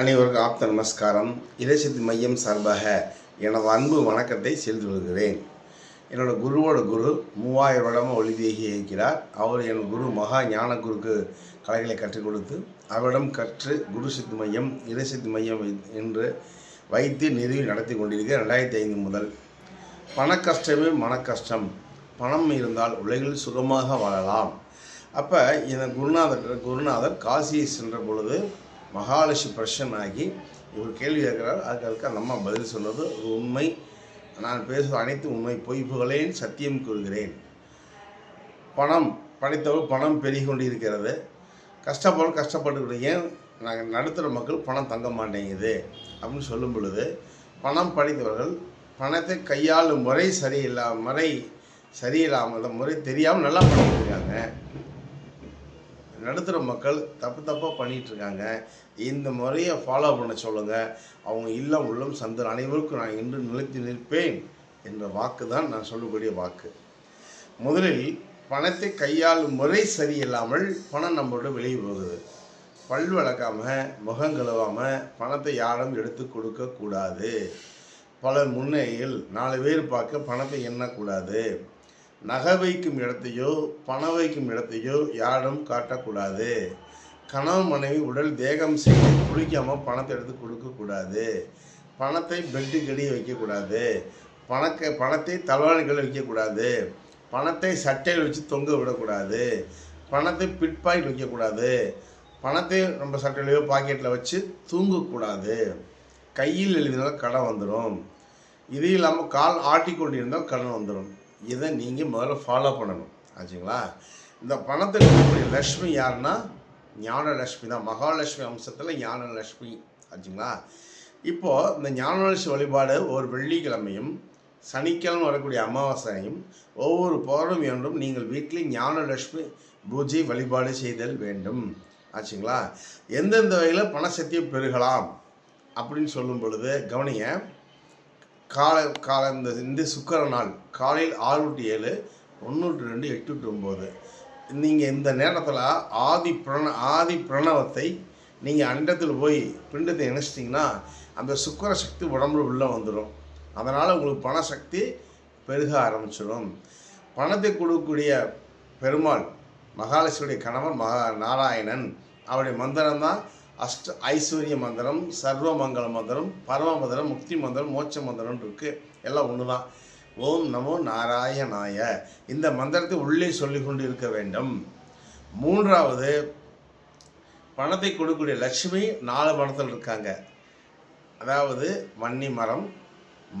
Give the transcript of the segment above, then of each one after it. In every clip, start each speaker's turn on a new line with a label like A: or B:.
A: அனைவருக்கும் ஆப்த நமஸ்காரம். இறைசக்தி மையம் சார்பாக எனது அன்பு வணக்கத்தை செலுத்தி கொள்கிறேன். என்னோட குருவோட குரு மூவாயிரம் வருடமாக ஒளிதேகி இருக்கிறார். அவர் என் குரு மகா ஞான குருக்கு கலைகளை கற்றுக் கொடுத்து அவரிடம் கற்று குரு சக்தி மையம் இறைசக்தி மையம் என்று வைத்து நிறுவி நடத்தி கொண்டிருக்கிறேன் ரெண்டாயிரத்தி ஐந்து முதல். பண கஷ்டமே மன கஷ்டம் பணம் இருந்தால் உலகில் சுகமாக வாழலாம். அப்போ இந்த குருநாதர் குருநாதர் காசியை சென்ற பொழுது மகாலட்சுமி பிரசன் ஆகி இவர் கேள்வி கேட்கிறார். அதுக்கு நம்ம அந்த அம்மா பதில் சொன்னது ஒரு உண்மை. நான் பேசுவது அனைத்து உண்மை பொய்ப்புகளேன் சத்தியம் கூறுகிறேன். பணம் படைத்தவர்கள் பணம் பெருகி கொண்டு இருக்கிறது கஷ்டப்படும் கஷ்டப்பட்டு ஏன் நாங்கள் நடுத்தர மக்கள் பணம் தங்க மாட்டேங்குது? அப்படின்னு சொல்லும் பொழுது பணம் படைத்தவர்கள் பணத்தை கையாளும் முறை சரியில்லா முறை சரியில்லாமல் முறை தெரியாமல் நல்லா பண்ணிட்டு இருக்காங்க நடுத்தர மக்கள் தப்பு தப்பாக பண்ணிகிட்டு இருக்காங்க இந்த முறையை ஃபாலோ பண்ண சொல்லுங்கள் அவங்க இல்லம் உள்ளம் சந்தர் அனைவருக்கும் நான் இன்று நிலைத்து நிற்பேன் என்ற வாக்கு தான் நான் சொல்லக்கூடிய வாக்கு. முதலில் பணத்தை கையாளும் முறை சரியில்லாமல் பணம் நம்மளோட வெளியே போகுது. பல் வளர்க்காமல் முகம் கழுவாமல் பணத்தை யாரும் எடுத்து கொடுக்கக்கூடாது. பல முன்னையில் நாலு பேர் பார்க்க பணத்தை எண்ணக்கூடாது. நகை வைக்கும் இடத்தையோ பணம் வைக்கும் இடத்தையோ யாரும் காட்டக்கூடாது. கணவன் மனைவி உடல் தேகம் செய்து குளிக்காமல் பணத்தை எடுத்து கொடுக்கக்கூடாது. பணத்தை பெட்டுக்கடி வைக்கக்கூடாது. பணக்க பணத்தை தலவாணிகள் வைக்கக்கூடாது. பணத்தை சட்டையில் வச்சு தொங்க விடக்கூடாது. பணத்தை பிட்பாயில் வைக்கக்கூடாது. பணத்தை நம்ம சட்டையிலையோ பாக்கெட்டில் வச்சு தூங்கக்கூடாது. கையில் எழுதினாலும் கடன் வந்துடும் இது இல்லாமல் கால் ஆட்டிக்கொண்டு இருந்தால் கடன் வந்துடும் இதை நீங்கள் முதல்ல ஃபாலோ பண்ணணும். ஆச்சுங்களா? இந்த பணத்தில் இருக்கக்கூடிய லக்ஷ்மி யாருன்னா? ஞானலட்சுமி தான். மகாலட்சுமி அம்சத்தில் ஞானலட்சுமி. ஆச்சுங்களா? இப்போது இந்த ஞானலட்சுமி வழிபாடு ஒரு வெள்ளிக்கிழமையும் சனிக்கிழமை வரக்கூடிய அமாவாசையும் ஒவ்வொரு பௌர்ணமி ஒன்றும் நீங்கள் வீட்டில் ஞானலட்சுமி பூஜை வழிபாடு செய்தல் வேண்டும். ஆச்சுங்களா? எந்தெந்த வகையில் பணசக்தியை பெருகலாம் அப்படின்னு சொல்லும் பொழுது கவனிங்க காலை காலை இந்த இந்த சுக்கர நாள் காலையில் ஆறு டு ஏழு ஒன்று டு ரெண்டு எட்டு டு ஒம்பது. நீங்கள் இந்த நேரத்தில் ஆதி பிரண ஆதி பிரணவத்தை நீங்கள் அண்டத்தில் போய் பிண்டத்தை நினச்சிட்டிங்கன்னா அந்த சுக்கர சக்தி உடம்புல உள்ளே வந்துடும் அதனால் உங்களுக்கு பண சக்தி பெருக ஆரம்பிச்சிடும். பணத்தை கொடுக்கக்கூடிய பெருமாள் மகாலட்சுமியுடைய கணவன் மகா நாராயணன் அவருடைய மந்திரம்தான் அஷ்ட ஐஸ்வர்ய மந்திரம் சர்வமங்கல மந்திரம் பரம மந்திரம் முக்தி மந்திரம் மோட்ச மந்திரம் இருக்குது எல்லாம் ஒன்று தான் ஓம் நமோ நாராயணாய. இந்த மந்திரத்தை உள்ளே சொல்லி கொண்டு இருக்க வேண்டும். மூன்றாவது பணத்தை கொடுக்கக்கூடிய லட்சுமி நாலு மரத்தில் இருக்காங்க. அதாவது வன்னி மரம்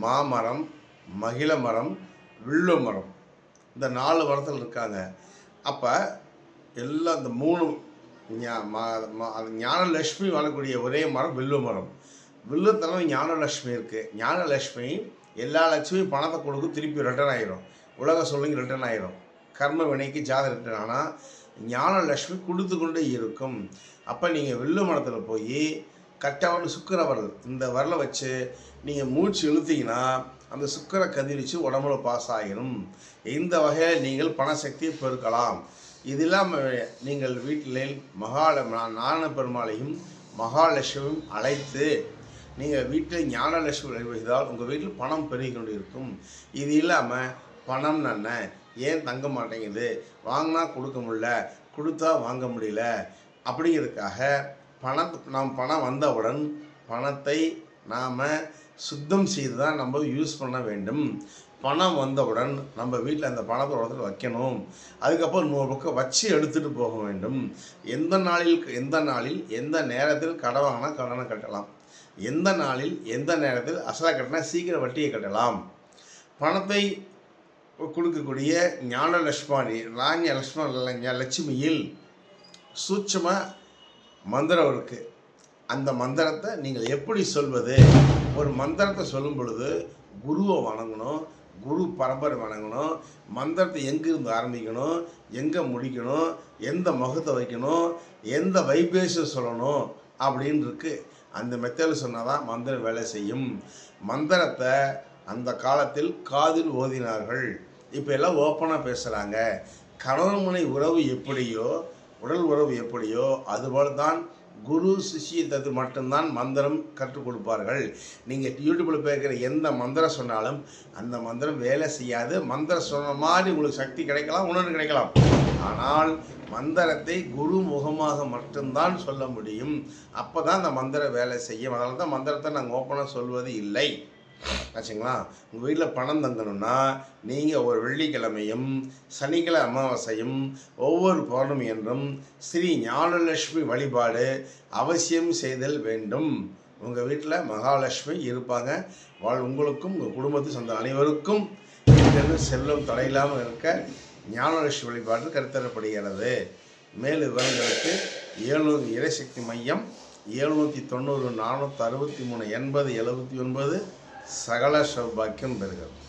A: மாமரம் மகிழ மரம் வில்லு மரம். இந்த நாலு மரத்தில் இருக்காங்க. அப்போ எல்லாம் இந்த மூணு ஞானலட்சுமி வாழக்கூடிய ஒரே மரம் வில்லு மரம். வில்லுத்தலம் ஞானலட்சுமி இருக்குது ஞானலட்சுமி எல்லா லட்சுமியும் பணத்தை கொடுக்கும் திருப்பி ரிட்டர்ன் ஆயிரும். உலக சொல்லுங்க ரிட்டர்ன் ஆயிரும். கர்ம வினைக்கு ஜாத ரிட்டர்ன் ஆனால் ஞானலட்சுமி கொடுத்து கொண்டே இருக்கும். அப்போ நீங்கள் வில்லு மரத்தில் போய் கட்டவன் சுக்கர வரல். இந்த வரலை வச்சு நீங்கள் மூச்சு இழுத்தீங்கன்னா அந்த சுக்கர கதிரிச்சு உடம்புல பாஸ் ஆகிரும் இந்த வகையில் நீங்கள் பணசக்தியை பெருக்கலாம். இது இல்லாமல் நீங்கள் வீட்டில் மகால நாராயண பெருமாளையும் மகாலட்சுமியும் அழைத்து நீங்கள் வீட்டில் ஞானலட்சுமி வழிபடுவதால் உங்கள் வீட்டில் பணம் பெருகி கொண்டு இருக்கும் இது இல்லாமல் பணம் என்ன ஏன் தங்க மாட்டேங்குது? வாங்கினா கொடுக்க முடியல. கொடுத்தா வாங்க முடியல. அப்படிங்கிறதுக்காக பணம் நாம் பணம் வந்தவுடன் பணத்தை நாம் சுத்தம் செய்து தான் நம்ம யூஸ் பண்ண வேண்டும். பணம் வந்தவுடன் நம்ம வீட்டில் அந்த பணத்தை ஒரு இடத்துல வைக்கணும். அதுக்கப்புறம் நூறு பக்கம் வச்சு எடுத்துகிட்டு போக வேண்டும். எந்த நாளில் எந்த நாளில் எந்த நேரத்தில் கடன் வாங்கினா கடனை கட்டலாம். எந்த நாளில் எந்த நேரத்தில் அசலை கட்டினா சீக்கிரம் வட்டியை கட்டலாம். பணத்தை கொடுக்கக்கூடிய ஞான லட்சுமணி ராணிய லட்சுமண லட்சுமியில் சூட்சம மந்திரம் இருக்குது அந்த மந்திரத்தை நீங்கள் எப்படி சொல்வது? ஒரு மந்திரத்தை சொல்லும் பொழுது குருவை வணங்கணும். குரு பரம்பரை வணங்கணும். மந்திரத்தை எங்கிருந்து ஆரம்பிக்கணும்? எங்கே முடிக்கணும்? எந்த முகத்தை வைக்கணும்? எந்த வைப்ரேஷன் சொல்லணும்? அப்படின்னு இருக்கு. அந்த மெத்தடில் சொன்னால் தான் மந்திரம் வேலை செய்யும். மந்திரத்தை அந்த காலத்தில் காதில் ஓதினார்கள். இப்போ எல்லாம் ஓப்பனாக பேசுகிறாங்க கணவன் மனை உறவு எப்படியோ உடல் உறவு எப்படியோ அதுபோல் தான் குரு சிஷியத்தது மட்டும்தான் மந்திரம் கற்றுக் கொடுப்பார்கள். நீங்கள் யூடியூப்பில் பேசுகிற எந்த மந்திரம் சொன்னாலும் அந்த மந்திரம் வேலை செய்யாது. மந்திரம் சொன்ன மாதிரி உங்களுக்கு சக்தி கிடைக்கலாம் உணர்வு கிடைக்கலாம். ஆனால் மந்திரத்தை குரு முகமாக மட்டும்தான் சொல்ல முடியும். அப்போ தான் அந்த மந்திரம் வேலை செய்யும். அதனால தான் மந்திரத்தை நாங்கள் ஓப்பனாக சொல்வது இல்லை. ஆச்சுங்களா? உங்கள் வீட்டில் பணம் தங்கணும்னா நீங்கள் ஒரு வெள்ளிக்கிழமையும் சனிக்கிழமை அமாவாசையும் ஒவ்வொரு பௌர்ணமி என்றும் ஸ்ரீ ஞானலட்சுமி வழிபாடு அவசியம் செய்தல் வேண்டும். உங்கள் வீட்டில் மகாலட்சுமி இருப்பாங்க. வாழ் உங்களுக்கும் உங்கள் குடும்பத்து சொந்த அனைவருக்கும் வீட்டில் செல்லும் தடையில்லாமல் இருக்க ஞானலட்சுமி வழிபாடு கருத்தரப்படுகிறது. மேல் விவரங்களுக்கு ஏழுநூறு இறைசக்தி மையம் எழுநூற்றி தொண்ணூறு நானூற்றி அறுபத்தி மூணு எண்பது எழுபத்தி ஒன்பது சகல சௌபாக்கியம் பெறுகிறது.